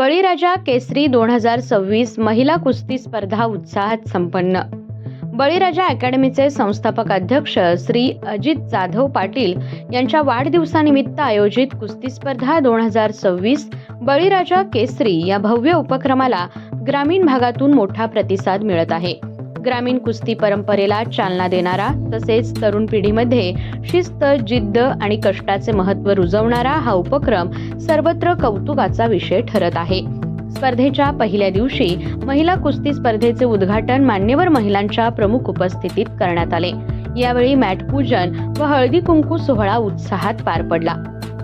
बळीराजा केसरी दोन हजार सव्वीस महिला कुस्ती स्पर्धा उत्साहात संपन्न. बळीराजा अकॅडमीचे संस्थापक अध्यक्ष श्री अजित जाधव पाटील यांच्या वाढदिवसानिमित्त आयोजित कुस्ती स्पर्धा दोन हजार सव्वीस बळीराजा केसरी या भव्य उपक्रमाला ग्रामीण भागातून मोठा प्रतिसाद मिळत आहे. ग्रामीण कुस्ती परंपरेला चालना देणारा तसेच तरुण पिढीमध्ये शिस्त जिद्द आणि कष्टाचे महत्त्व रुजवणारा हा उपक्रम सर्वत्र कौतुकाचा विषय ठरत आहे. स्पर्धेच्या पहिल्या दिवशी महिला कुस्ती स्पर्धेचे उद्घाटन मान्यवर महिलांच्या प्रमुख उपस्थितीत करण्यात आले. यावेळी मॅट पूजन व हळदी कुंकू सोहळा उत्साहात पार पडला.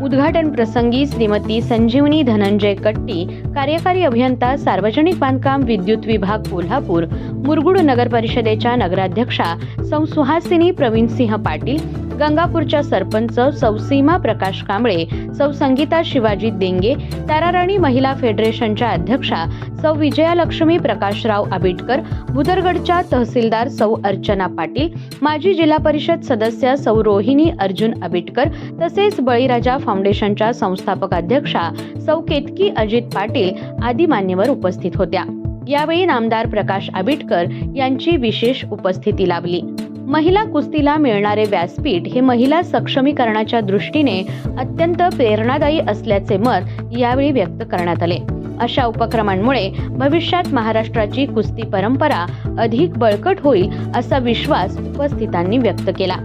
उद्घाटन प्रसंगी श्रीमती संजीवनी धनंजय कट्टी कार्यकारी अभियंता सार्वजनिक बांधकाम विद्युत विभाग कोल्हापूर मुरगुड नगर परिषदेच्या नगराध्यक्षा सौ सुहासिनी प्रवीणसिंह पाटील गंगापूरच्या सरपंच सौसीमा प्रकाश कांबळे सौ संगीता शिवाजी देंगे ताराराणी महिला फेडरेशनच्या अध्यक्षा सौ विजयालक्ष्मी प्रकाशराव आबिटकर भुदरगडच्या तहसीलदार सौ अर्चना पाटील माजी जिल्हा परिषद सदस्य सौ रोहिणी अर्जुन आबिटकर तसेच बळीराजा फाउंडेशनच्या संस्थापक अध्यक्षा सौ केतकी अजित पाटील आदी मान्यवर उपस्थित होत्या. यावेळी नामदार प्रकाश आबिटकर यांची विशेष उपस्थिती लाभली. महिला कुस्तीला मिळणारे व्यासपीठ हे महिला सक्षमीकरणाच्या दृष्टीने अत्यंत प्रेरणादायी असल्याचे मत यावेळी व्यक्त करण्यात आले. अशा उपक्रमांमुळे भविष्यात महाराष्ट्राची कुस्ती परंपरा अधिक बळकट होईल असा विश्वास उपस्थितांनी व्यक्त केला.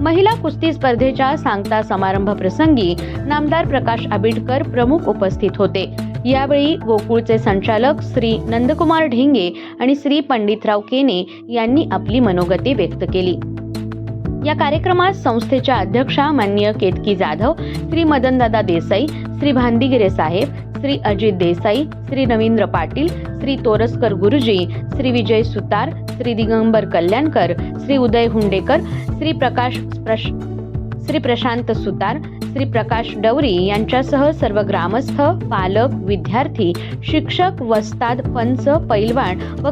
महिला कुस्ती स्पर्धेच्या सांगता समारंभ प्रसंगी नामदार प्रकाश आबिडकर प्रमुख उपस्थित होते. यावेळी गोकुळचे संचालक श्री नंदकुमार ढेंगे आणि श्री पंडितराव केने यांनी आपली मनोगती व्यक्त केली. या कार्यक्रमात संस्थेच्या अध्यक्षा मान्य केतकी जाधव श्री मदनदादा देसाई श्री भांदिगिरे साहेब श्री अजित देसाई श्री रवींद्र पाटील श्री तोरसकर गुरुजी श्री विजय सुतार श्री दिगंबर कल्याणकर श्री उदय हुंडेकर श्री प्रकाश प्रश श्री प्रशांत सुतार श्री प्रकाश डवरी यांच्यासह सर्व ग्रामस्थ पालक विद्यार्थी शिक्षक वस्ताद पंच पैलवान व